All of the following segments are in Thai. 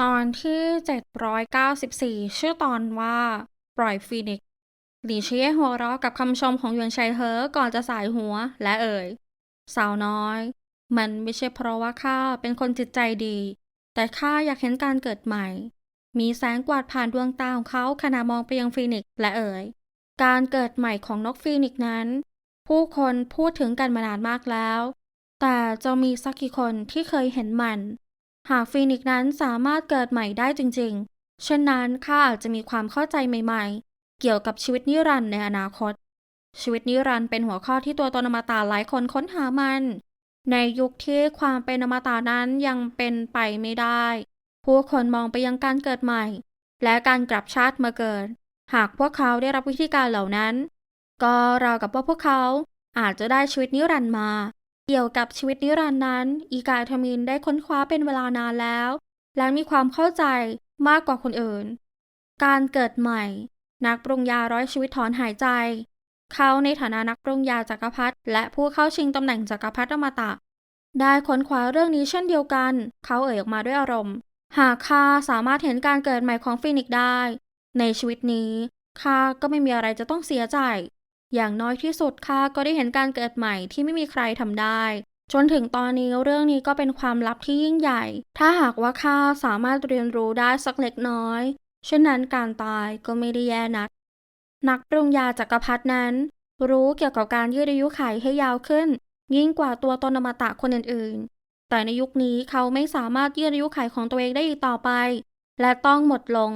ตอนที่ 794 ชื่อตอนว่าปล่อยฟีนิกซ์หลีเชียหัวเราะกับคำชมของยวนชัยเฮอก่อนจะสายหัวและเอ่ย สาวน้อย มันไม่ใช่เพราะว่าข้าเป็นคนจิตใจดี แต่ข้าอยากเห็นการเกิดใหม่ มีแสงกวาดผ่านดวงตาของเขาขณะมองไปยังฟีนิกซ์และเอ่ย การเกิดใหม่ของนกฟีนิกซ์นั้น ผู้คนพูดถึงกันมานานมากแล้ว แต่จะมีสักกี่คนที่เคยเห็นมัน หากฟีนิกซ์นั้นสามารถเกิดใหม่ได้จริงๆ เช่นนั้นข้าอาจจะมีความเข้าใจใหม่ๆ เกี่ยวกับชีวิตนิรันดร์ในอนาคต ชีวิตนิรันดร์เป็นหัวข้อที่ตัวตนอมตะหลายคนค้นหามัน ในยุคที่ความเป็นอมตะนั้นยังเป็นไปไม่ได้ ผู้คนมองไปยังการเกิดใหม่ และการกลับชาติมาเกิด หากพวกเขาได้รับวิธีการเหล่านั้น ก็ราวกับว่าพวกเขาอาจจะได้ชีวิตนิรันดร์มา เกี่ยวกับชีวิตนิรันดร์นั้น อีกาทมินได้ค้นคว้าเป็นเวลานานแล้ว และมีความเข้าใจมากกว่าคนอื่น การเกิดใหม่ นักปรุงยาร้อยชีวิตถอนหายใจ เขาในฐานะนักปรุงยาจักรพรรดิและผู้เข้าชิงตำแหน่งจักรพรรดิอมตะ ได้ค้นคว้าเรื่องนี้เช่นเดียวกัน เขาเอ่ยออกมาด้วยอารมณ์ หากข้าสามารถเห็นการเกิดใหม่ของฟีนิกได้ ในชีวิตนี้ข้าก็ไม่มีอะไรจะต้องเสียใจ อย่างน้อยที่สุดข้าก็ได้เห็นการเกิดใหม่ที่ไม่มีใครทำได้ จนถึงตอนนี้เรื่องนี้ก็เป็นความลับที่ยิ่งใหญ่ ถ้าหากว่าข้าสามารถเรียนรู้ได้สักเล็กน้อย เช่นนั้นการตายก็ไม่ได้แย่นัก นักปรุงยาจักรพรรดินั้น รู้เกี่ยวกับการยืดอายุไขให้ยาวขึ้น ยิ่งกว่าตัวตนอมตะคนอื่นๆ แต่ในยุคนี้เขาไม่สามารถยืดอายุไขของตัวเองได้อีกต่อไป และต้องหมดลง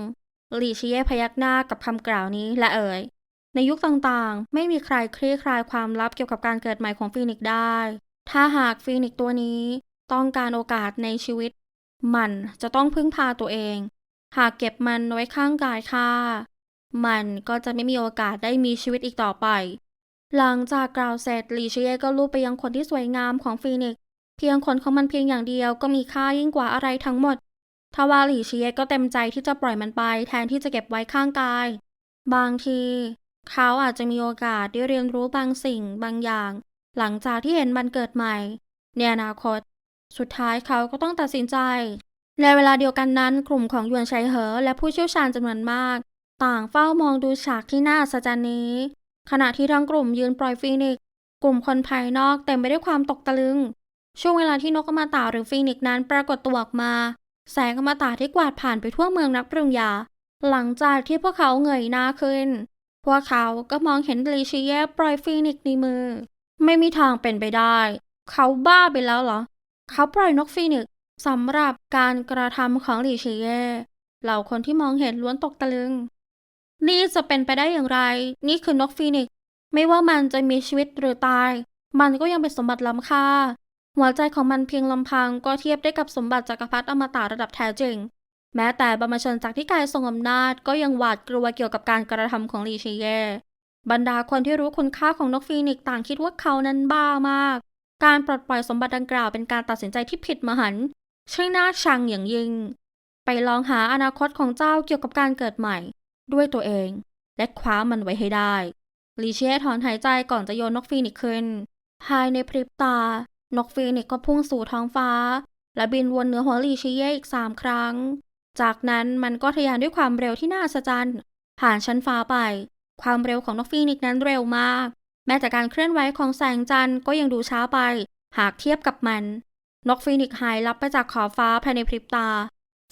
หลีเชียพยักหน้ากับคำกล่าวนี้และเอ่ย ในยุคต่างๆ ไม่มีใครคลี่คลายความลับเกี่ยวกับการเกิดใหม่ของฟีนิกซ์ได้ ถ้าหากฟีนิกซ์ตัวนี้ต้องการโอกาสในชีวิต มันจะต้องพึ่งพาตัวเอง หากเก็บมันไว้ข้างกายค่ามันก็จะไม่มีโอกาสได้มีชีวิตอีกต่อไป หลังจากกล่าวเสร็จลีเชียก็ลูบไปยังคนที่สวยงามของฟีนิกซ์เพียงขนของมันเพียงอย่างเดียวก็มีค่ายิ่งกว่าอะไรทั้งหมดทว่าหลีเชียก็เต็มใจที่จะปล่อยมันไปแทนที่จะเก็บไว้ข้างกาย บางที เขาอาจจะมีโอกาสได้เรียนรู้บางสิ่งบางอย่าง หลังจากที่เห็นมันเกิดใหม่ ในอนาคต สุดท้ายเขาก็ต้องตัดสินใจ ในเวลาเดียวกันนั้น กลุ่มของยวนชัยเหอ และผู้เชี่ยวชาญจำนวนมาก ต่างเฝ้ามองดูฉากที่น่าอัศจนี้ ขณะที่ทั้งกลุ่มยืนปล่อยฟีนิกกลุ่มคนภายนอกเต็มไปด้วยความตกตะลึง ช่วงเวลาที่นกอมตะหรือฟีนิกนั้นปรากฏตัวออกมา แสงอมตะที่กวาดผ่านไปทั่วเมืองนักปรุงยา หลังจากที่พวกเขาเงยหน้าขึ้น พวกเขาก็มองเห็นลิชิเย่ปล่อยฟีนิกซ์ในมือ ไม่มีทางเป็นไปได้ เขาบ้าไปแล้วเหรอ เขาปล่อยนกฟีนิกซ์สำหรับการกระทำของลิชิเย่เหล่าคนที่มองเห็นล้วนตกตะลึง นี่จะเป็นไปได้อย่างไร นี่คือนกฟีนิกซ์ไม่ว่ามันจะมีชีวิตหรือตาย มันก็ยังเป็นสมบัติล้ำค่า หัวใจของมันเพียงลำพังก็เทียบได้กับสมบัติจักรพรรดิอมตะระดับแท้จริง แม้แต่บรรพชนจากที่กายทรงอำนาจก็ยังหวาดกลัวเกี่ยวกับการกระทำของลีเชเย่บรรดาคนที่รู้คุณค่าของนกฟีนิกซ์ต่างคิดว่าเขานั้นบ้ามาก การปลดปล่อยสมบัติดังกล่าวเป็นการตัดสินใจที่ผิดมหันต์ช่างน่าชังอย่างยิ่ง ไปลองหาอนาคตของเจ้าเกี่ยวกับการเกิดใหม่ ด้วยตัวเอง และคว้ามันไว้ให้ได้ลีเช่ถอนหายใจก่อนจะโยนนกฟีนิกซ์ขึ้น ภายในพริบตา นกฟีนิกซ์ก็พุ่งสู่ท้องฟ้า และบินวนเหนือหัวลีเช่อีกสามครั้ง จากนั้นมันก็ทะยานด้วยความเร็วที่น่าอัศจรรย์ผ่านชั้นฟ้าไป ความเร็วของนกฟีนิกซ์นั้นเร็วมาก แม้แต่การเคลื่อนไหวของแสงจันทร์ก็ยังดูช้าไป หากเทียบกับมัน นกฟีนิกซ์หายลับไปจากขอบฟ้าภายในพริบตา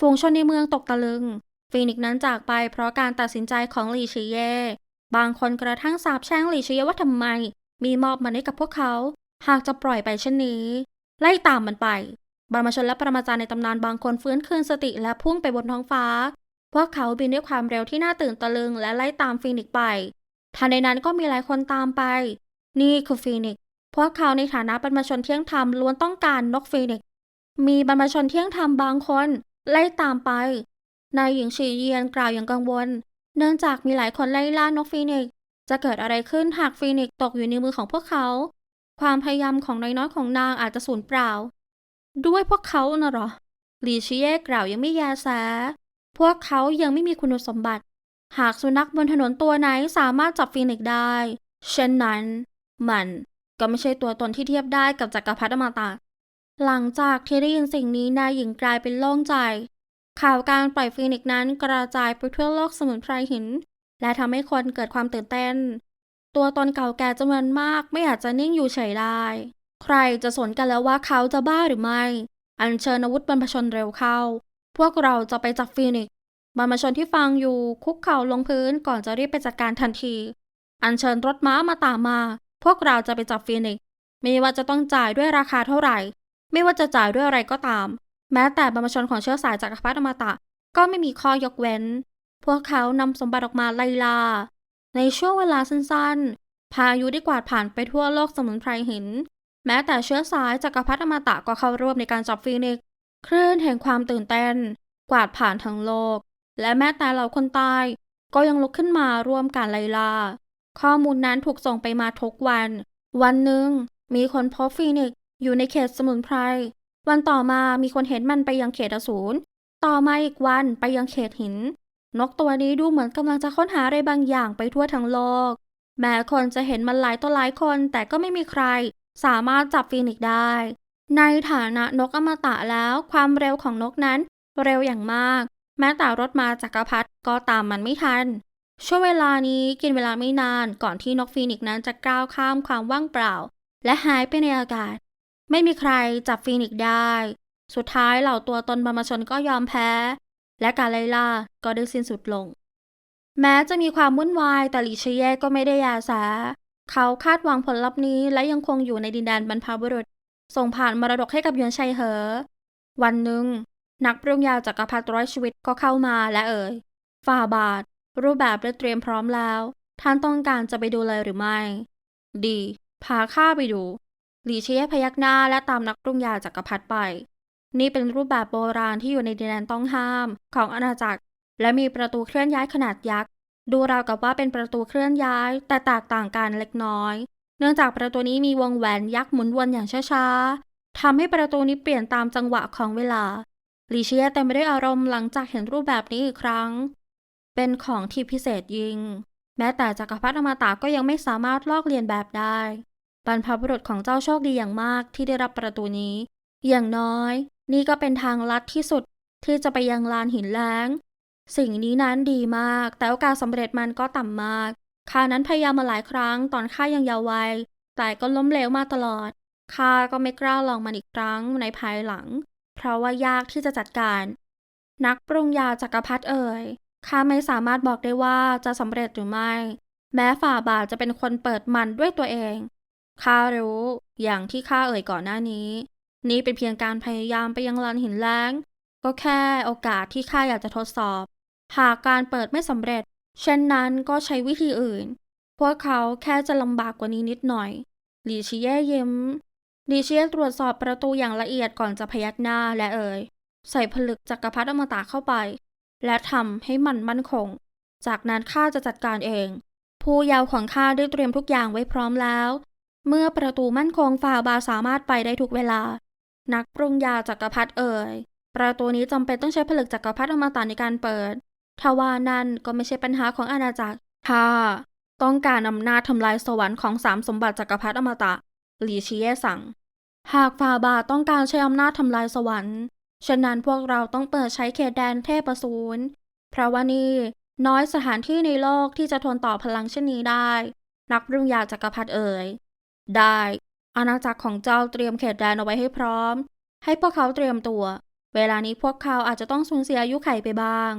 ฝูงชนในเมืองตกตะลึง ฟีนิกซ์นั้นจากไปเพราะการตัดสินใจของลีชเย่ บางคนกระทั่งสาบแช่งลีชเย่ว่าทำไม มีมอบมันให้กับพวกเขา หากจะปล่อยไปเช่นนี้ ไล่ตามมันไป บรรพชนและปรมาจารย์ในตำนานบางคนฟื้นคืนสติและพุ่งไปบนท้องฟ้า พวกเขาบินด้วยความเร็วที่น่าตื่นตะลึงและไล่ตามฟีนิกซ์ไป ทันใดนั้นก็มีหลายคนตามไป นี่คือฟีนิกซ์ พวกเขาในฐานะบรรพชนเที่ยงธรรมล้วนต้องการนกฟีนิกซ์ มีบรรพชนเที่ยงธรรมบางคน ไล่ตามไป นายหญิงฉีเยียนกล่าวอย่างกังวล เนื่องจากมีหลายคนไล่ล่านกฟีนิกซ์ จะเกิดอะไรขึ้นหากฟีนิกซ์ตกอยู่ในมือของพวกเขา ความพยายามของนายน้อยของนางอาจจะสูญเปล่า ด้วยพวกเขาน่ะหรอหลีชิเย่กล่าวยังไม่ยแสพวกเขายังไม่มีคุณสมบัติ หากสุนัขบนถนนตัวไหนสามารถจับฟีนิกซ์ได้ เช่นนั้น มันก็ไม่ใช่ตัวตนที่เทียบได้กับจักรพรรดิอมตะหลังจากที่ได้ยินสิ่งนี้นายหญิงกลายเป็นโล่งใจ ข่าวการปล่อยฟีนิกซ์นั้นกระจายไปทั่วโลกสมุนไพรหิน และทำให้คนเกิดความตื่นเต้น ตัวตนเก่าแก่จำนวนมากไม่อาจจะนิ่งอยู่เฉยได้ ใครจะสนกันแล้วว่าเขาจะบ้าหรือไม่ อัญเชิญอาวุธบรรพชนเร็วเข้า พวกเราจะไปจับฟีนิกซ์บรรพชนที่ฟังอยู่คุกเข่าลงพื้นก่อนจะรีบไปจัดการทันที อัญเชิญรถม้ามาตามมา พวกเราจะไปจับฟีนิกซ์ไม่ว่าจะต้องจ่ายด้วยราคาเท่าไหร่ ไม่ว่าจะจ่ายด้วยอะไรก็ตาม แม้แต่บรรพชนของเชื้อสายจักรพรรดิอมตะ ก็ไม่มีข้อยกเว้น พวกเขานำสมบัติออกมาไล่ลา ในช่วงเวลาสั้นๆ พายุได้กวาดผ่านไปทั่วโลกสมุนไพรหิน แม้แต่เชื้อสายจักรพรรดิอมตะก็เข้าร่วมในการจับฟีนิกซ์คลื่นแห่งความตื่นเต้น กวาดผ่านทั้งโลก และแม้แต่เหล่าคนตายก็ยังลุกขึ้นมาร่วมการไล่ล่า ข้อมูลนั้นถูกส่งไปมาทุกวัน วันหนึ่งมีคนพบฟีนิกซ์อยู่ในเขตสมุนไพร วันต่อมามีคนเห็นมันไปยังเขตอสูร ต่อมาอีกวันไปยังเขตหิน นกตัวนี้ดูเหมือนกำลังจะค้นหาอะไรบางอย่างไปทั่วทั้งโลก แม้คนจะเห็นมันหลายต่อหลายคนแต่ก็ไม่มีใคร สามารถจับฟีนิกซ์ได้ ในฐานะนกอมตะแล้วความเร็วของนกนั้นเร็วอย่างมาก แม้แต่รถมาจักรพรรดิก็ตามมันไม่ทัน ช่วงเวลานี้กินเวลาไม่นานก่อนที่นกฟีนิกซ์นั้นจะก้าวข้ามความว่างเปล่า และหายไปในอากาศ ไม่มีใครจับฟีนิกซ์ได้ สุดท้ายเหล่าตัวตนบรรพชนก็ยอมแพ้ และการไล่ล่าก็ได้สิ้นสุดลง แม้จะมีความวุ่นวายแต่หลีเชเย่ก็ไม่ได้ยาสา เขาคาดหวังผลลัพธ์นี้และยังคงอยู่ในดินแดนบรรพบุรุษ ส่งผ่านมรดกให้กับยวนชัยเหอ วันหนึ่ง นักปรุงยาจักรพรรดิร้อยชีวิตก็เข้ามาและเอ่ยฝ่าบาท รูปแบบได้เตรียมพร้อมแล้วท่านต้องการจะไปดูเลยหรือไม่ ดี พาข้าไปดู หลีเชียพยักหน้าและตามนักปรุงยาจักรพรรดิไป นี่เป็นรูปแบบโบราณที่อยู่ในดินแดนต้องห้ามของอาณาจักร และมีประตูเคลื่อนย้ายขนาดยักษ์ ดูราวกับว่าเป็นประตูเคลื่อนย้าย แต่แตกต่างกันเล็กน้อย เนื่องจากประตูนี้มีวงแหวนยักษ์หมุนวนอย่างช้าๆทำให้ประตูนี้เปลี่ยนตามจังหวะของเวลาลีเชียเต็มไปด้วยอารมณ์หลังจากเห็นรูปแบบนี้อีกครั้ง เป็นของที่พิเศษยิ่งแม้แต่จักรพรรดิอมตะก็ยังไม่สามารถลอกเลียนแบบได้ บรรพบุรุษของเจ้าโชคดีอย่างมากที่ได้รับประตูนี้ อย่างน้อย นี่ก็เป็นทางลัดที่สุดที่จะไปยังลานหินแล้ง สิ่งนี้นั้นดีมาก แต่โอกาสสำเร็จมันก็ต่ำมากข้านั้นพยายามมาหลายครั้งตอนข้ายังเยาว์วัยแต่ก็ล้มเหลวมาตลอดข้าก็ไม่กล้าลองมันอีกครั้งในภายหลัง เพราะว่ายากที่จะจัดการ นักปรุงยาจักรพรรดิเอ่ยข้าไม่สามารถบอกได้ว่าจะสำเร็จหรือไม่ แม้ฝ่าบาทจะเป็นคนเปิดมันด้วยตัวเองข้ารู้อย่างที่ข้าเอ่ยก่อนหน้านี้ นี่เป็นเพียงการพยายามไปยังลานหินแล้ง ก็แค่โอกาสที่ข้าอยากจะทดสอบ หากการเปิดไม่สำเร็จ เช่นนั้นก็ใช้วิธีอื่น พวกเขาแค่จะลำบากกว่านี้นิดหน่อยหลีชิเย่ยิ้มหลีชิเย่ตรวจสอบประตูอย่างละเอียดก่อนจะพยักหน้าและเอ่ย ใส่ผลึกจักรพรรดิอมตะเข้าไป และทำให้มันมั่นคง จากนั้นข้าจะจัดการเอง ผู้ยาวของข้าได้เตรียมทุกอย่างไว้พร้อมแล้ว เมื่อประตูมั่นคงฝ่าบาสามารถไปได้ทุกเวลา นักปรุงยาจักรพรรดิเอ่ยประตูนี้จำเป็นต้องใช้ผลึกจักรพรรดิอมตะในการเปิด ทว่านั่นก็ไม่ใช่ปัญหาของอาณาจักรถ้าต้องการอำนาจทำลายสวรรค์ของสามสมบัติจักรพรรดิอมตะหลีชีเย่สั่ง หากฟาบาทต้องการใช้อำนาจทำลายสวรรค์ ฉะนั้นพวกเราต้องเปิดใช้เขตแดนเทพสูรเพราะว่านี่น้อยสถานที่ในโลกที่จะทนต่อพลังเช่นนี้ได้ นักปรุงยาจักรพรรดิเอ่ย ได้ อาณาจักรของเจ้าเตรียมเขตแดนเอาไว้ให้พร้อม ให้พวกเขาเตรียมตัว เวลานี้พวกเขาอาจจะต้องสูญเสียอายุไขไปบ้าง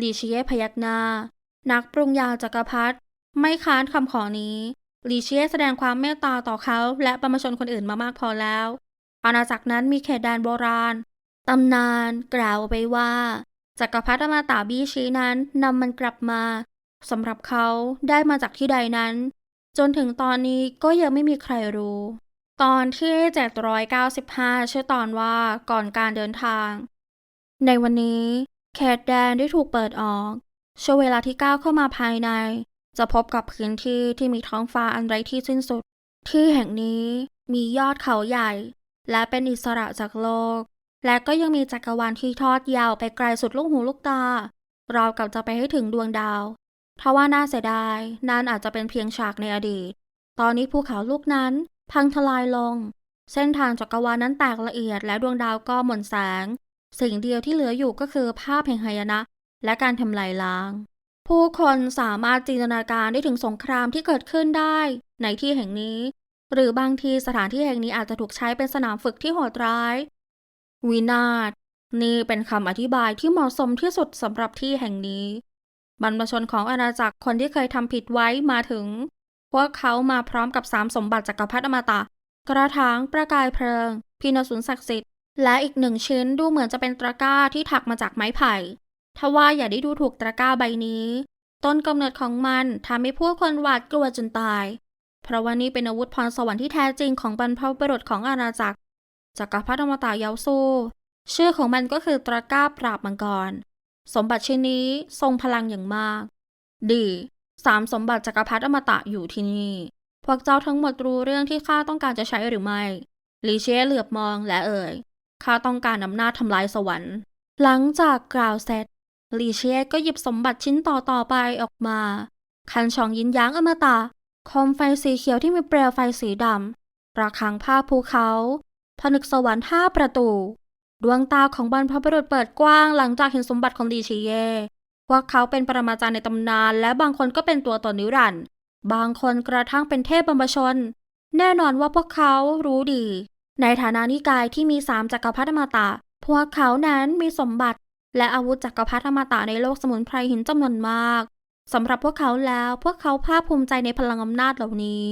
ลีเชียพยักหน้า นักปรุงยาจักรพรรดิไม่ค้านคำขอนี้ลีเชียแสดงความเมตตาต่อเขาและประชาชนคนอื่นมามากพอแล้ว อาณาจักรนั้นมีเขตแดนโบราณ ตำนานกล่าวไว้ว่าจักรพรรดิมาตาบีชีนั้นนำมันกลับมาสำหรับเขาได้มาจากที่ใดนั้น จนถึงตอนนี้ก็ยังไม่มีใครรู้ ตอนที่ 795 ชื่อตอนว่าก่อนการเดินทาง ในวันนี้ เขตแดนได้ถูกเปิดออกช่วงเวลาที่ก้าวเข้ามาภายใน จะพบกับพื้นที่ที่มีท้องฟ้าอันไร้ที่สิ้นสุด ที่แห่งนี้มียอดเขาใหญ่ และเป็นอิสระจากโลก และก็ยังมีจักรวาลที่ทอดยาวไปไกลสุดลูกหูลูกตา เรากับจะไปให้ถึงดวงดาวทว่าน่าเสียดายนั่นอาจจะเป็นเพียงฉากในอดีต ตอนนี้ภูเขาลูกนั้นพังทลายลง เส้นทางจักรวาลนั้นแตกละเอียดและดวงดาวก็หม่นแสง สิ่งเดียวที่เหลืออยู่ก็คือภาพแห่งหายนะ และการทำลายล้าง ผู้คนสามารถจินตนาการได้ถึงสงครามที่เกิดขึ้นได้ ในที่แห่งนี้ หรือบางทีสถานที่แห่งนี้อาจจะถูกใช้เป็นสนามฝึกที่โหดร้าย วินาศนี่เป็นคำอธิบายที่เหมาะสมที่สุดสำหรับที่แห่งนี้บรรพชนของอาณาจักรคนที่เคยทำผิดไว้มาถึง พวกเขามาพร้อมกับสามสมบัติจักรพรรดิอมตะ กระถางประกายเพลิง พินสุนศักดิ์สิทธิ์ และอีกหนึ่งชิ้นดูเหมือนจะเป็นตะกร้าที่ถักมาจากไม้ไผ่ทว่าอย่าได้ดูถูกตะกร้าใบนี้ ต้นกำเนิดของมันทำให้ผู้คนหวาดกลัวจนตาย เพราะว่านี่เป็นอาวุธพรสวรรค์ที่แท้จริงของบรรพบุรุษของอาณาจักรจักรพรรดิอมตะเยาซูชื่อของมันก็คือตะกร้าปราบมังกร สมบัติชิ้นนี้ทรงพลังอย่างมาก ดีสามสมบัติจักรพรรดิอมตะอยู่ที่นี่ พวกเจ้าทั้งหมดรู้เรื่องที่ข้าต้องการจะใช้หรือไม่ลีเช่เหลือบมองและเอ่ย ข้าต้องการอำนาจทำลายสวรรค์ หลังจากกล่าวเสร็จลีเช่ก็หยิบสมบัติชิ้นต่อต่อไปออกมา คันชองยินยางอมตะโคมไฟสีเขียวที่มีเปลวไฟสีดำระฆังผ้าภูเขาผนึกสวรรค์ห้าประตู ดวงตาของบรรพบุรุษเปิดกว้างหลังจากเห็นสมบัติของลีเชีเย่พวกเขาเป็นปรมาจารย์ในตำนาน และบางคนก็เป็นตัวตนนิรันดร์บางคนกระทั่งเป็นเทพบรรพชน แน่นอนว่าพวกเขารู้ดี ในฐานะนิกายที่มีสามจักรพรรดิอมตะ พวกเขานั้นมีสมบัติ และอาวุธจักรพรรดิอมตะในโลกสมุนไพรหินจำนวนมากสำหรับพวกเขาแล้วพวกเขาภาคภูมิใจในพลังอำนาจเหล่านี้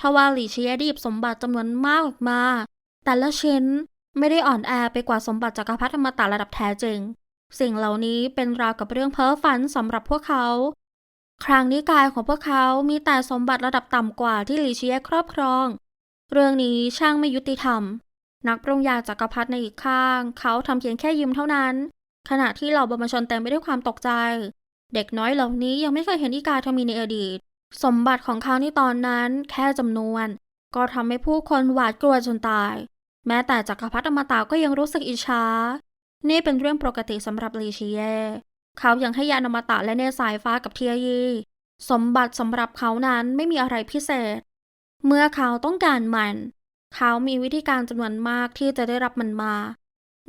ทว่าหลีเชียได้หยิบสมบัติจำนวนมากออกมา แต่ละชิ้นไม่ได้อ่อนแอไปกว่าสมบัติจักรพรรดิอมตะระดับแท้จริง สิ่งเหล่านี้เป็นราวกับเรื่องเพ้อฝันสำหรับพวกเขา ครั้งนิกายของพวกเขามีแต่สมบัติระดับต่ำกว่าที่หลีเชียครอบครอง เรื่องนี้ช่างไม่ยุติธรรม นักปรุงยาจักรพรรดิในอีกข้าง เขาทำเพียงแค่ยิ้มเท่านั้น ขณะที่เหล่าบรรพชนเต็มไปด้วยความตกใจ เด็กน้อยเหล่านี้ยังไม่เคยเห็นอีกาทมีในอดีต สมบัติของเขาในตอนนั้นแค่จำนวน ก็ทำให้ผู้คนหวาดกลัวจนตาย แม้แต่จักรพรรดิอมตะก็ยังรู้สึกอิจฉานี่เป็นเรื่องปกติสำหรับลีชีเย เขายังให้ยานอมตะและเนสายฟ้ากับเทียยี สมบัติสำหรับเขานั้นไม่มีอะไรพิเศษ เมื่อเขาต้องการมัน เขามีวิธีการจำนวนมากที่จะได้รับมันมา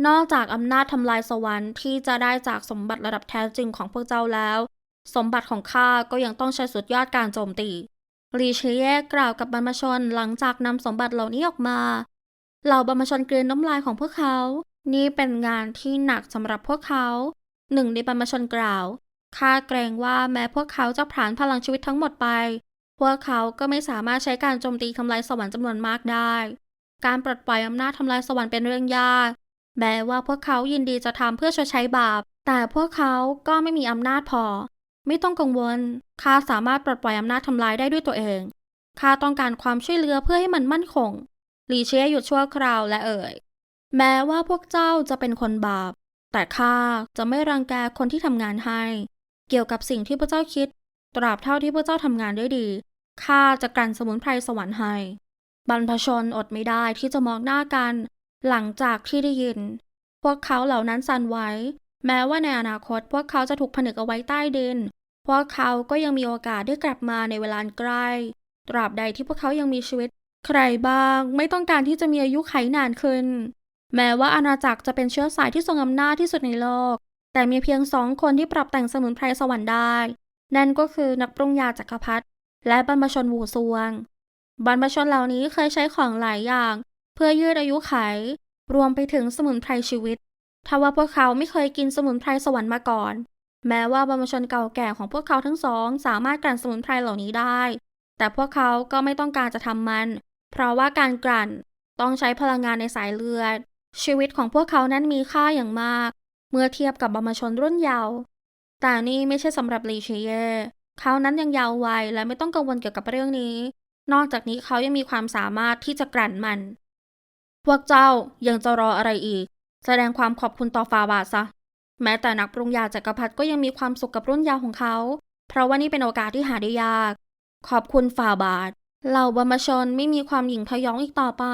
นอกจากอำนาจทำลายสวรรค์ที่จะได้จากสมบัติระดับแท้จริงของพวกเจ้าแล้ว สมบัติของข้าก็ยังต้องใช้สุดยอดการโจมตีลีเชเยกล่าวกับบรรพชนหลังจากนำสมบัติเหล่านี้ออกมา เหล่าบรรพชนกลืนน้ำลายของพวกเขา นี่เป็นงานที่หนักสำหรับพวกเขา หนึ่งในบรรพชนกล่าวข้าเกรงว่าแม้พวกเขาจะผ่านพลังชีวิตทั้งหมดไป พวกเขาก็ไม่สามารถใช้การโจมตีทำลายสวรรค์จำนวนมากได้ การปลดปล่อยอำนาจทำลายสวรรค์เป็นเรื่องยาก แม้ว่าพวกเขายินดีจะทำเพื่อชดใช้บาป แต่พวกเขาก็ไม่มีอำนาจพอ ไม่ต้องกังวล ข้าสามารถปลดปล่อยอำนาจทำลายได้ด้วยตัวเอง ข้าต้องการความช่วยเหลือเพื่อให้มันมั่นคง ลีเชียหยุดชั่วคราวและเอ่ย แม้ว่าพวกเจ้าจะเป็นคนบาป แต่ข้าจะไม่รังแกคนที่ทำงานให้ เกี่ยวกับสิ่งที่พระเจ้าคิด ตราบเท่าที่พระเจ้าทำงานได้ดี ข้าจะกลั่นสมุนไพรสวรรค์ให้ บรรพชนอดไม่ได้ที่จะมองหน้ากัน หลังจากที่ได้ยิน พวกเขาเหล่านั้นสั่นไหว แม้ว่าในอนาคต พวกเขาจะถูกผนึกเอาไว้ใต้ดิน พวกเขาก็ยังมีโอกาสได้กลับมาในเวลาใกล้ ตราบใดที่พวกเขายังมีชีวิต ใครบ้างไม่ต้องการที่จะมีอายุไขนานขึ้น แม้ว่าอาณาจักรจะเป็นเชื้อสายที่ทรงอำนาจที่สุดในโลก แต่มีเพียงสองคนที่ปรับแต่งสมุนไพรสวรรค์ได้ นั่นก็คือนักปรุงยาจักรพรรดิและบรรพชนหูซวง บรรพชนเหล่านี้เคยใช้ของหลายอย่าง เพื่อยืดอายุไข รวมไปถึงสมุนไพรชีวิตทว่าพวกเขาไม่เคยกินสมุนไพรสวรรค์มาก่อน แม้ว่าบรรพชนเก่าแก่ของพวกเขาทั้งสอง สามารถกลั่นสมุนไพรเหล่านี้ได้ แต่พวกเขาก็ไม่ต้องการจะทำมัน เพราะว่าการกลั่นต้องใช้พลังงานในสายเลือด ชีวิตของพวกเขานั้นมีค่าอย่างมาก เมื่อเทียบกับบรรพชนรุ่นเยาว์ แต่นี่ไม่ใช่สำหรับลีเชเย่เขานั้นยังยาววัยและไม่ต้องกังวลเกี่ยวกับเรื่องนี้ นอกจากนี้เขายังมีความสามารถที่จะกลั่นมัน พวกเจ้ายังจะรออะไรอีก แสดงความขอบคุณต่อฟาบาซะ แม้แต่นักปรุงยาจักรพรรดิก็ยังมีความสุขกับรุ่นยาวของเขา เพราะว่านี่เป็นโอกาสที่หาได้ยาก ขอบคุณฟาบาทเหล่าบรรพชนไม่มีความหยิ่งทะยองอีกต่อไป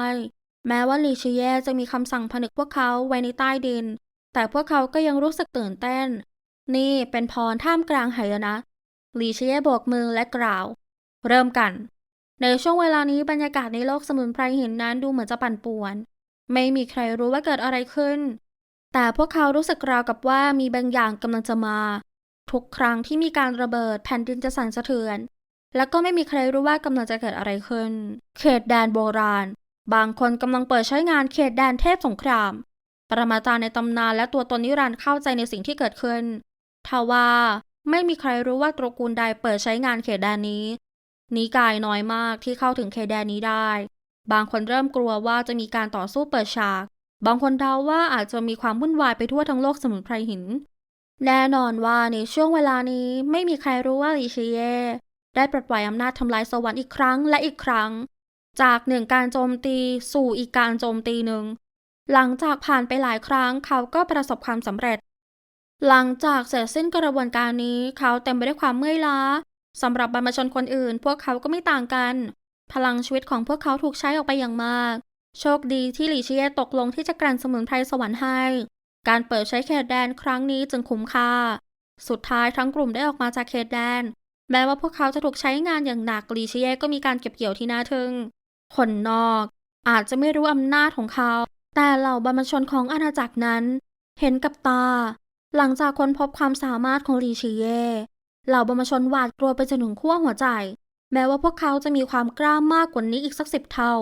แม้ว่าลีเชิเย่จะมีคำสั่งผนึกพวกเขาไว้ในใต้ดิน แต่พวกเขาก็ยังรู้สึกตื่นเต้น นี่เป็นพรท่ามกลางหายนะลีเชเย่โบกมือและกล่าว เริ่มกัน ในช่วงเวลานี้บรรยากาศในโลกสมุนไพรหินนั้นดูเหมือนจะปั่นป่วน ไม่มีใครรู้ว่าเกิดอะไรขึ้น แต่พวกเขารู้สึกราวกับว่ามีบางอย่างกำลังจะมา ทุกครั้งที่มีการระเบิดแผ่นดินจะสั่นสะเทือน และก็ไม่มีใครรู้ว่ากำลังจะเกิดอะไรขึ้น เขตแดนโบราณ บางคนกำลังเปิดใช้งานเขตแดนเทพสงคราม ปรมาจารย์ในตำนานและตัวตนนิรันดร์เข้าใจในสิ่งที่เกิดขึ้น ทว่าไม่มีใครรู้ว่าตระกูลใดเปิดใช้งานเขตแดนนี้ นิกายน้อยมากที่เข้าถึงเขตแดนนี้ได้ บางคนเริ่มกลัวว่าจะมีการต่อสู้เปิดฉาก บางคนเดาว่าอาจจะมีความวุ่นวายไปทั่วทั้งโลกสมุนไพรหิน แน่นอนว่าในช่วงเวลานี้ไม่มีใครรู้ว่าลิชิเย่ได้ปลดปล่อยอำนาจทำลายสวรรค์อีกครั้งและอีกครั้ง จากหนึ่งการโจมตีสู่อีกการโจมตีหนึ่ง หลังจากผ่านไปหลายครั้งเขาก็ประสบความสำเร็จ หลังจากเสร็จสิ้นกระบวนการนี้เขาเต็มไปด้วยความเมื่อยล้าสำหรับบรรพชนคนอื่น พวกเขาก็ไม่ต่างกัน พลังชีวิตของพวกเขาถูกใช้ออกไปอย่างมาก โชคดีที่หลีเชียตกลงที่จะกลั่นสมุนไพรสวรรค์ให้ การเปิดใช้เขตแดนครั้งนี้จึงคุ้มค่า สุดท้ายทั้งกลุ่มได้ออกมาจากเขตแดน แม้ว่าพวกเขาจะถูกใช้งานอย่างหนักหลีเชียก็มีการเก็บเกี่ยวที่น่าทึ่ง คนนอก อาจจะไม่รู้อำนาจของเขา แต่เหล่าบรรพชนของอาณาจักรนั้น เห็นกับตา หลังจากค้นพบความสามารถของลีชีเย่เหล่าบรรพชนหวาดกลัวไปจนถึงขั้วหัวใจ แม้ว่าพวกเขาจะมีความกล้ามากกว่านี้อีกสักสิบเท่า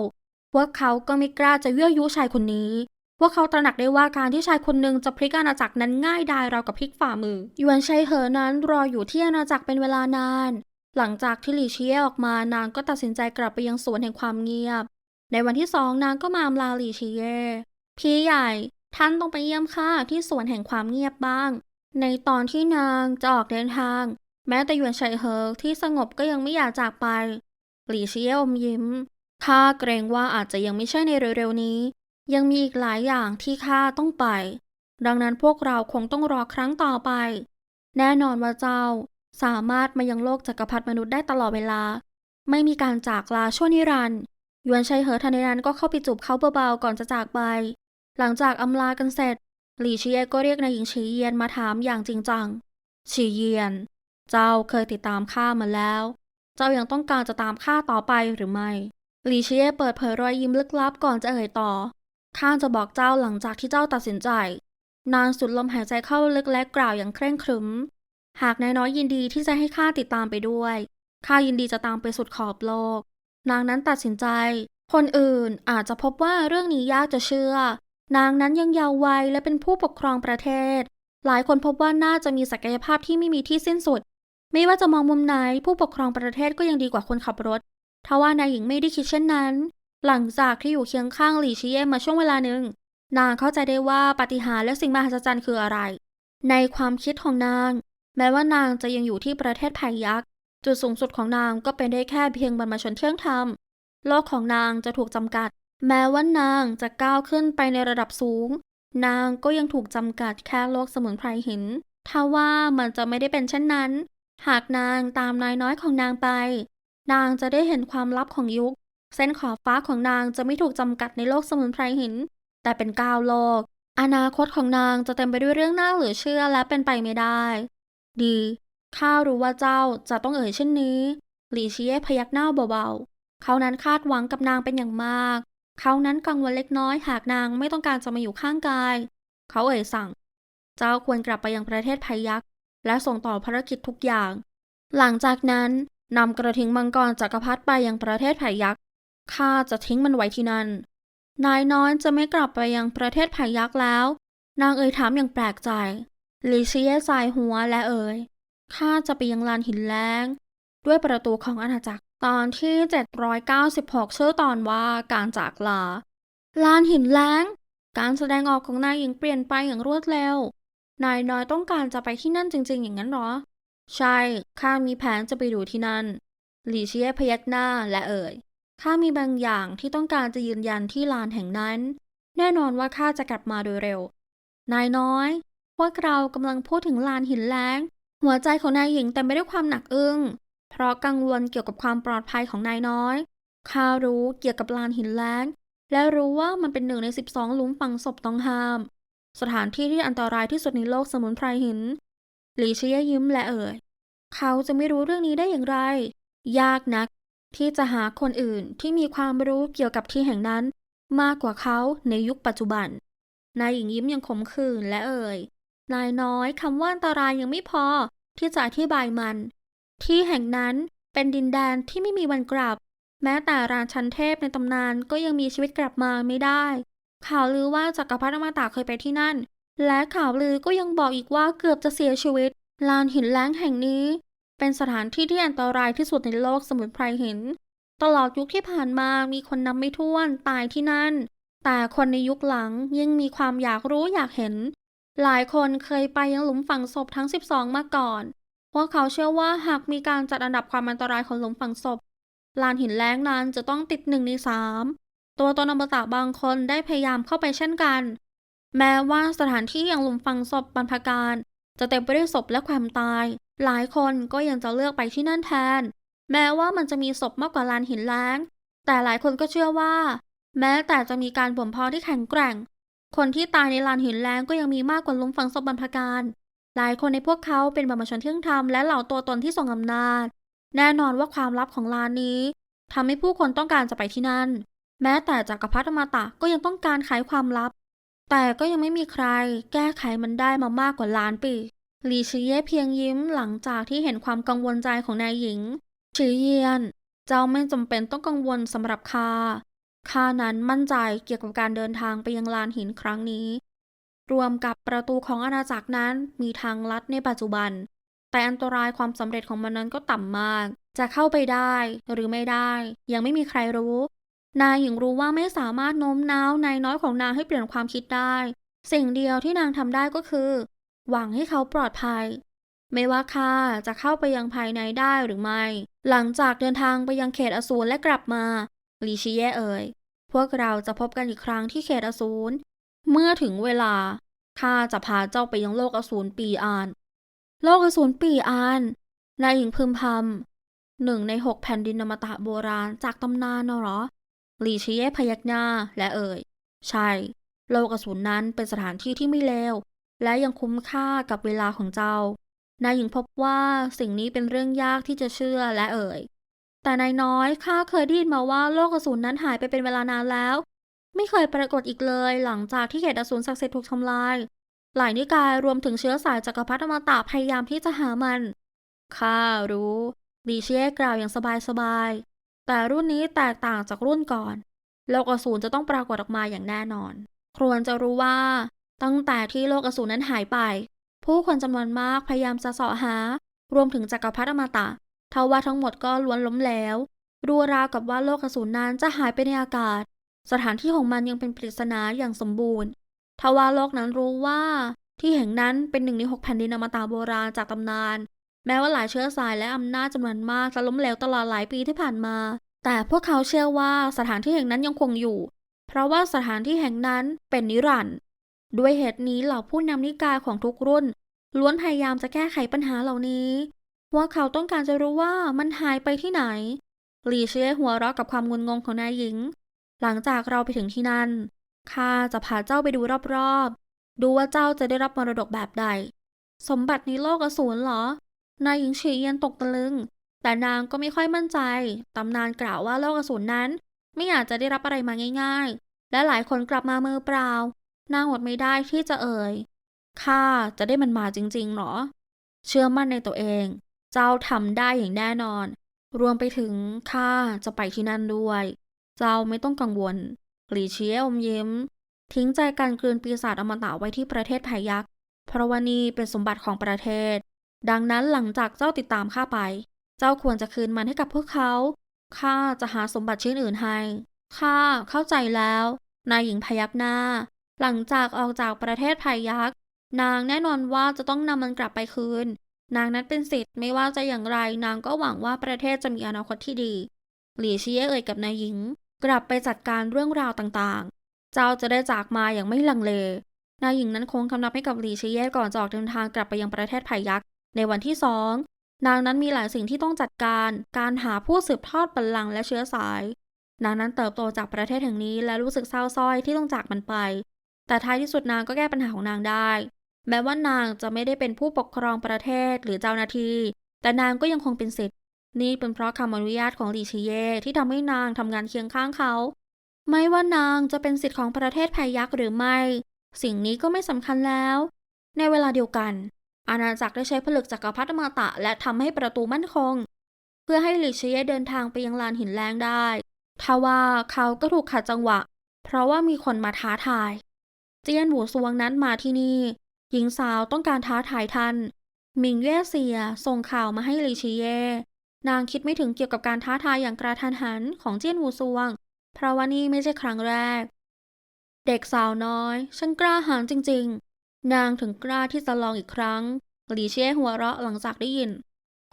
พวกเขาก็ไม่กล้าจะเยั่วยุชายคนนี้ พวกเขาตระหนักได้ว่าการที่ชายคนหนึ่งจะพลิกอาณาจักรนั้นง่ายดายรากับพลิกฝ่ามือยวนชัยเหอนั้นรออยู่ที่อาณาจักรเป็นเวลานาน หลังจากที่หลีเชียออกมานางก็ตัดสินใจกลับไปยังสวนแห่งความเงียบ ในวันที่สองนางก็มาอำลาหลีเชียพี่ใหญ่ ท่านต้องไปเยี่ยมข้าที่สวนแห่งความเงียบบ้าง ในตอนที่นางจะออกเดินทาง แม้แต่หยวนชัยเหอที่สงบก็ยังไม่อยากจากไป หลี่เชียอมยิ้มข้าเกรงว่าอาจจะยังไม่ใช่ในเร็วๆนี้ ยังมีอีกหลายอย่างที่ข้าต้องไป ดังนั้นพวกเราคงต้องรอครั้งต่อไป แน่นอนว่าเจ้าสามารถมายังโลกจักรพรรดิมนุษย์ได้ตลอดเวลา ไม่มีการจากลาชั่วนิรันดร์ยวนชัยเหอทันใดนั้นก็เข้าไปจูบเขาเบาๆก่อนจะจากไป หลังจากอำลากันเสร็จ หลี่เชียก็เรียกนายหญิงฉีเยียนมาถามอย่างจริงจัง ฉีเยียน เจ้าเคยติดตามข้ามาแล้ว เจ้ายังต้องการจะตามข้าต่อไปหรือไม่ หลีเชียเปิดเผยรอยยิ้มลึกลับก่อนจะเอ่ยต่อ ข้าจะบอกเจ้าหลังจากที่เจ้าตัดสินใจ นางสุดลมหายใจเข้าลึกและกล่าวอย่างเคร่งครึม หากนายน้อยยินดีที่จะให้ข้าติดตามไปด้วย ข้ายินดีจะตามไปสุดขอบโลก นางนั้นตัดสินใจ คนอื่นอาจจะพบว่าเรื่องนี้ยากจะเชื่อ นางนั้นยังยาววัยและเป็นผู้ปกครองประเทศ หลายคนพบว่าน่าจะมีศักยภาพที่ไม่มีที่สิ้นสุด ไม่ว่าจะมองมุมไหนผู้ปกครองประเทศก็ยังดีกว่าคนขับรถทว่านายหญิงไม่ได้คิดเช่นนั้น หลังจากที่อยู่เคียงข้างหลี่ชิเย่มาช่วงเวลาหนึ่ง นางเข้าใจได้ว่าปาฏิหาริย์และสิ่งมหัศจรรย์คืออะไร ในความคิดของนาง แม้ว่านางจะยังอยู่ที่ประเทศไผ่ยักษ์จุดสูงสุดของนางก็เป็นได้แค่เพียงบรรพชนเที่ยงธรรมโลกของนางจะถูกจำกัด แม้ว่านางจะก้าวขึ้นไปในระดับสูง นางก็ยังถูกจำกัดแค่โลกสมุนไพรหินทว่ามันจะไม่ได้เป็นเช่นนั้น หากนางตามนายน้อยของนางไป นางจะได้เห็นความลับของยุค เส้นขอบฟ้าของนางจะไม่ถูกจำกัดในโลกสมุนไพรหิน แต่เป็นก้าวโลก อนาคตของนางจะเต็มไปด้วยเรื่องน่าเหลือเชื่อและเป็นไปไม่ได้ ดีข้ารู้ว่าเจ้าจะต้องเอ่ยเช่นนี้ หลีเชียพยักหน้าเบาๆ เขานั้นคาดหวังกับนางเป็นอย่างมาก เขานั้นกังวลเล็กน้อยหากนางไม่ต้องการจะมาอยู่ข้างกาย เขาเอ่ยสั่ง เจ้าควรกลับไปยังประเทศพยักษ์ และส่งต่อภารกิจทุกอย่าง หลังจากนั้นนำกระทิงมังกรจักรพรรดิไปยังประเทศไผ่ยักษ์ข้าจะทิ้งมันไว้ที่นั่น นายน้อยจะไม่กลับไปยังประเทศไผ่ยักษ์แล้ว นางเอ่ยถามอย่างแปลกใจลิเชียสายหัวและเอ่ยข้าจะไปยังลานหินแล้ง ด้วยประตูของอาณาจักร ตอนที่ 796 ชื่อตอนว่าการจากลา ลานหินแล้ง การแสดงออกของนายหญิงเปลี่ยนไปอย่างรวดเร็ว นายน้อยต้องการจะไปที่นั่นจริง ๆ อย่างนั้นเหรอ ใช่ ข้ามีแผนจะไปดูที่นั่น หลีเชียพยักหน้าและเอ่ย ข้ามีบางอย่างที่ต้องการจะยืนยันที่ลานแห่งนั้น แน่นอนว่าข้าจะกลับมาโดยเร็ว นายน้อย พวกเรากำลังพูดถึงลานหินแล้ง หัวใจของนายหญิงเต็มไปด้วยความหนักอึ้ง เพราะกังวลเกี่ยวกับความปลอดภัยของนายน้อยข้ารู้เกี่ยวกับลานหินแล้ง และรู้ว่ามันเป็นหนึ่งใน 12 หลุมฝังศพต้องห้าม สถานที่ที่อันตรายที่สุดในโลกสมุนไพรหิน หลีเชียยิ้มและเอ่ย เขาจะไม่รู้เรื่องนี้ได้อย่างไร ยากนัก ที่จะหาคนอื่นที่มีความรู้เกี่ยวกับที่แห่งนั้น มากกว่าเขาในยุคปัจจุบัน นายหญิงยิ้มยังขมขื่นและเอ่ย นายน้อยคำว่าอันตรายยังไม่พอที่จะอธิบายมัน ที่แห่งนั้นเป็นดินแดนที่ไม่มีวันกลับ แม้แต่ราชันเทพในตำนานก็ยังมีชีวิตกลับมาไม่ได้ ข่าวลือว่าจักรพรรดิอมตะเคยไปที่นั่น และข่าวลือก็ยังบอกอีกว่าเกือบจะเสียชีวิต ลานหินแล้งแห่งนี้ เป็นสถานที่ที่อันตรายที่สุดในโลกสมุนไพรหิน ตลอดยุคที่ผ่านมามีคนนับไม่ถ้วนตายที่นั่น แต่คนในยุคหลังยังมีความอยากรู้อยากเห็น หลายคนเคยไปยังหลุมฝังศพทั้ง 12 มาก่อน พวกเขาเชื่อว่าหากมีการจัดอันดับความอันตรายของหลุมฝังศพลานหินแล้งนั้นจะต้องติดหนึ่งในสามตัวตนอมตะบางคนได้พยายามเข้าไปเช่นกัน แม้ว่าสถานที่อย่างหลุมฝังศพบรรพการ จะเต็มไปด้วยศพและความตาย หลายคนก็ยังจะเลือกไปที่นั่นแทน แม้ว่ามันจะมีศพมากกว่าลานหินแล้ง แต่หลายคนก็เชื่อว่า แม้แต่จะมีการบ่มเพาะที่แข็งแกร่ง คนที่ตายในลานหินแล้งก็ยังมีมากกว่าหลุมฝังศพบรรพการ หลายคนในพวกเขาเป็นบรรพชนเที่ยงธรรมและเหล่าตัวตนที่ทรงอำนาจ แน่นอนว่าความลับของลานนี้ทำให้ผู้คนต้องการจะไปที่นั่น แม้แต่จักรพรรดิอมตะก็ยังต้องการไขความลับ แต่ก็ยังไม่มีใครแก้ไขมันได้มามากกว่าล้านปีหลีชิเย่เพียงยิ้มหลังจากที่เห็นความกังวลใจของนายหญิงชิเยียน เจ้าไม่จำเป็นต้องกังวลสำหรับข้าข้านั้นมั่นใจเกี่ยวกับการเดินทางไปยังลานหินครั้งนี้ รวมกับประตูของอาณาจักรนั้นมีทางลัดในปัจจุบัน แต่อันตรายความสำเร็จของมันนั้นก็ต่ำมาก จะเข้าไปได้หรือไม่ได้ ยังไม่มีใครรู้ นายหญิงรู้ว่าไม่สามารถโน้มน้าวนายน้อยของนางให้เปลี่ยนความคิดได้ สิ่งเดียวที่นางทำได้ก็คือ หวังให้เขาปลอดภัย ไม่ว่าข้าจะเข้าไปยังภายในได้หรือไม่ หลังจากเดินทางไปยังเขตอสูรและกลับมาลีชิเย่เอ่ยพวกเราจะพบกันอีกครั้งที่เขตอสูร เมื่อถึงเวลาข้าจะพาเจ้าไปยังโลกอสูรปีอาน โลกอสูรปีอานนายหญิงพึมพำหนึ่งในหกแผ่นดินอมตะโบราณจากตำนานเหรอลีชิเยพยักหน้าและเอ่ย ใช่ โลกอสูรนั้นเป็นสถานที่ที่ไม่เลวและยังคุ้มค่ากับเวลาของเจ้านายหญิงพบว่าสิ่งนี้เป็นเรื่องยากที่จะเชื่อและเอ่ย แต่นายน้อยข้าเคยได้ยินมาว่าโลกอสูรนั้นหายไปเป็นเวลานานแล้ว ไม่เคยปรากฏอีกเลย หลังจากที่เขตอสูรศักดิ์สิทธิ์ถูกทำลาย หลายนิกายรวมถึงเชื้อสายจักรพรรดิอมตะพยายามที่จะหามัน ข้ารู้ดีเชียกล่าวอย่างสบายๆ แต่รุ่นนี้แตกต่างจากรุ่นก่อนโลกอสูรจะต้องปรากฏออกมาอย่างแน่นอน ควรจะรู้ว่า ตั้งแต่ที่โลกอสูรนั้นหายไป ผู้คนจำนวนมากพยายามจะเสาะหา รวมถึงจักรพรรดิอมตะทว่าทั้งหมดก็ล้วนล้มเหลวดูราวกับว่าโลกอสูรนั้นจะหายไปในอากาศ สถานที่ของมันยังเป็นปริศนาอย่างสมบูรณ์ทว่าโลกนั้นรู้ว่าที่แห่งนั้นเป็นหนึ่งในหกแผ่นดินอมตะโบราณจากตำนาน แม้ว่าหลายเชื้อสายและอำนาจจำนวนมากจะล้มเหลวตลอดหลายปีที่ผ่านมา แต่พวกเขาเชื่อว่าสถานที่แห่งนั้นยังคงอยู่ เพราะว่าสถานที่แห่งนั้นเป็นนิรันด์ด้วยเหตุนี้เหล่าผู้นำนิกายของทุกรุ่น ล้วนพยายามจะแก้ไขปัญหาเหล่านี้พวกเขาต้องการจะรู้ว่ามันหายไปที่ไหนหลีเชยหัวเราะกับความงุนงงของนายหญิง หลังจากเราไปถึงที่นั่น ข้าจะพาเจ้าไปดูรอบๆ ดูว่าเจ้าจะได้รับมรดกแบบใด สมบัติในโลกอสูรเหรอ นายหญิงฉีเยียนตกตะลึง แต่นางก็ไม่ค่อยมั่นใจ ตำนานกล่าวว่าโลกอสูรนั้น ไม่อาจจะได้รับอะไรมาง่าย ๆ และหลายคนกลับมามือเปล่า นางอดไม่ได้ที่จะเอ่ย ข้าจะได้มันมาจริงๆหรอ เชื่อมั่นในตัวเอง เจ้าทำได้อย่างแน่นอน รวมไปถึงข้าจะไปที่นั่นด้วย เจ้าไม่ต้องกังวลหลีเชียอมยิ้ม ทิ้งใจการกลืนปีศาจอมตะไว้ที่ประเทศไผ่ยักษ์เพราะว่านี่เป็นสมบัติของประเทศ ดังนั้นหลังจากเจ้าติดตามข้าไป เจ้าควรจะคืนมันให้กับพวกเขาข้าจะหาสมบัติชิ้นอื่นให้ข้าเข้าใจแล้ว นายหญิงพยักหน้า หลังจากออกจากประเทศไผ่ยักษ์นางแน่นอนว่าจะต้องนำมันกลับไปคืน นางนั้นเป็นสิทธิ์ไม่ว่าจะอย่างไร นางก็หวังว่าประเทศจะมีอนาคตที่ดี หลี่เชียเอ่ยกับนายหญิง กลับไปจัดการเรื่องราวต่างๆ เจ้าจะได้จากมาอย่างไม่ลังเล นายหญิงนั้นคงคำนับให้กับหลีเชียก่อนจะออกเดินทางกลับไปยังประเทศไผ่ยักษ์ในวันที่สองนางนั้นมีหลายสิ่งที่ต้องจัดการ การหาผู้สืบทอดบัลลังก์และเชื้อสาย นางนั้นเติบโตจากประเทศแห่งนี้และรู้สึกเศร้าส้อยที่ต้องจากมันไป แต่ท้ายที่สุดนางก็แก้ปัญหาของนางได้ แม้ว่านางจะไม่ได้เป็นผู้ปกครองประเทศหรือเจ้าหน้าที่ แต่นางก็ยังคงเป็นสิทธิ นี่เป็นเพราะคำอนุญาตของหลีชิเย่ที่ทำให้นางทำงานเคียงข้างเขา ไม่ว่านางจะเป็นสิทธิ์ของประเทศไผ่ยักษ์หรือไม่ สิ่งนี้ก็ไม่สำคัญแล้ว ในเวลาเดียวกัน อาณาจักรได้ใช้ผลึกจักรพรรดิมาตะ และทำให้ประตูมั่นคง เพื่อให้หลีเชียเดินทางไปยังลานหินแรงได้ทว่าเขาก็ถูกขัดจังหวะ เพราะว่ามีคนมาท้าทาย เจียนหวูซวงนั้นมาที่นี่ หญิงสาวต้องการท้าทายท่านหมิงเย่เซียส่งข่าวมาให้หลีชีเย่ นางคิดไม่ถึงเกี่ยวกับการท้าทายอย่างกระทันหันของเจียนหูซวง เพราะว่านี่ไม่ใช่ครั้งแรก เด็กสาวน้อยช่างกล้าหาญจริง ๆ นางถึงกล้าที่จะลองอีกครั้ง หลีเช่หัวเราะหลังจากได้ยิน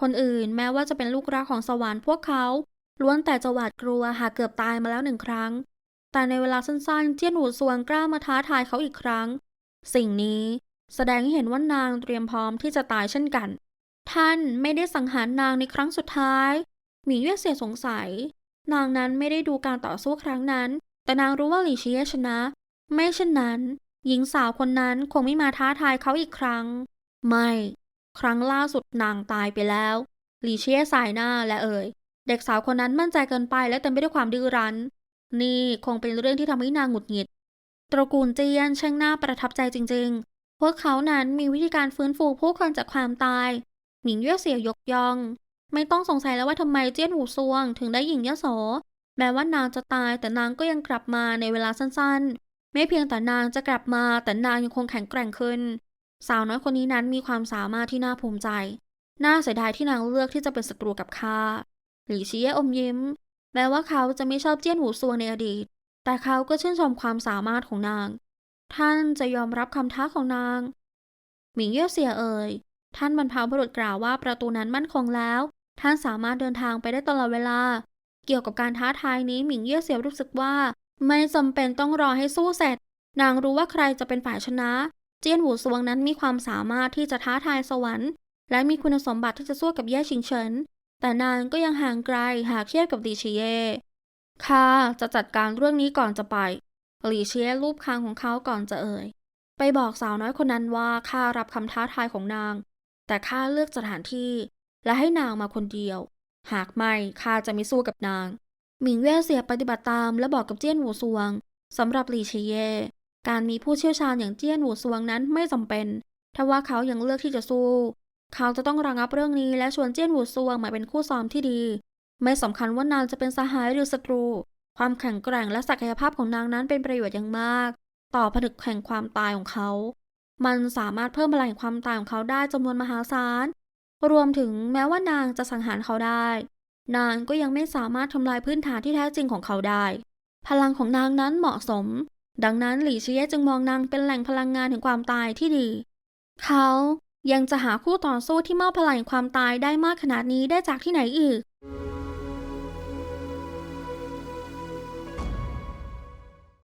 คนอื่นแม้ว่าจะเป็นลูกรักของสวรรค์พวกเขา ล้วนแต่จะหวาดกลัวหากเกือบตายมาแล้วหนึ่งครั้ง แต่ในเวลาสั้นๆ เจียนหูซวงกล้ามาท้าทายเขาอีกครั้ง สิ่งนี้แสดงให้เห็นว่านางเตรียมพร้อมที่จะตายเช่นกัน ท่านไม่ได้สังหารนางในครั้งสุดท้าย หมีเย่เสียสงสัย นางนั้นไม่ได้ดูการต่อสู้ครั้งนั้น แต่นางรู้ว่าหลี่เชียชนะ ไม่เช่นนั้น หญิงสาวคนนั้นคงไม่มาท้าทายเขาอีกครั้ง ไม่ ครั้งล่าสุดนางตายไปแล้ว หลีเชียสายหน้าและเอ่ย เด็กสาวคนนั้นมั่นใจเกินไปและเต็มไปด้วยความดื้อรั้น นี่คงเป็นเรื่องที่ทำให้นางหงุดหงิด ตระกูลเจียนช่างน่าประทับใจจริง ๆ พวกเขานั้นมีวิธีการฟื้นฟูผู้คนจากความตาย หมิงเย่เสียยกยอง ไม่ต้องสงสัยแล้วว่าทำไมเจี้ยนหูซวง ถึงได้หญิงยโส แม้ว่านางจะตายแต่นางก็ยังกลับมาในเวลาสั้นๆ ไม่เพียงแต่นางจะกลับมาแต่นางยังคงแข็งแกร่งขึ้น สาวน้อยคนนี้นั้นมีความสามารถที่น่าภูมิใจ น่าเสียดายที่นางเลือกที่จะเป็นศัตรูกับข้า หลี่ชี้อมยิ้ม แม้ว่าเขาจะไม่ชอบเจี้ยนหูซวงในอดีต แต่เขาก็ชื่นชมความสามารถของนาง ท่านจะยอมรับคำท้าของนาง หมิงเย่เสียเอ่ย ท่านบรรพบุรุษกล่าวว่าประตูนั้นมั่นคงแล้ว ท่านสามารถเดินทางไปได้ตลอดเวลา เกี่ยวกับการท้าทายนี้หมิงเย่เสียวรู้สึกว่า ไม่จำเป็นต้องรอให้สู้เสร็จ นางรู้ว่าใครจะเป็นฝ่ายชนะ เจียนหูซวงนั้นมีความสามารถที่จะท้าทายสวรรค์ และมีคุณสมบัติที่จะสู้กับเย่ชิงเฉิน แต่นางก็ยังห่างไกลหากเทียบกับหลีเชียข้าจะจัดการเรื่องนี้ก่อนจะไปหลีเชียรูปคางของเขาก่อนจะเอ่ย ไปบอกสาวน้อยคนนั้นว่าข้ารับคำท้าทายของนาง แต่ข้าเลือกสถานที่ และให้นางมาคนเดียว หากไม่ข้าจะไม่สู้กับนาง หมิงเว่เสียปฏิบัติตามและบอกกับเจี้ยนหูซวงสำหรับหลีเชเย การมีผู้เชี่ยวชาญอย่างเจี้ยนหูซวงนั้นไม่จำเป็นถ้าว่าเขายังเลือกที่จะสู้ เขาจะต้องระงับเรื่องนี้และชวนเจี้ยนหูซวงมาเป็นคู่ซ้อมที่ดี ไม่สำคัญว่านางจะเป็นสหายหรือศัตรู ความแข็งแกร่งและศักยภาพของนางนั้นเป็นประโยชน์อย่างมาก ต่อผนึกแห่งความตายของเขา มันสามารถเพิ่มพลังแห่งความตายของเขาได้จำนวนมหาศาล รวมถึงแม้ว่านางจะสังหารเขาได้ นางก็ยังไม่สามารถทำลายพื้นฐานที่แท้จริงของเขาได้ พลังของนางนั้นเหมาะสม ดังนั้นหลี่เชียจึงมองนางเป็นแหล่งพลังงานแห่งความตายที่ดี เขายังจะหาคู่ต่อสู้ที่มอบพลังแห่งความตายได้มากขนาดนี้ได้จากที่ไหนอีก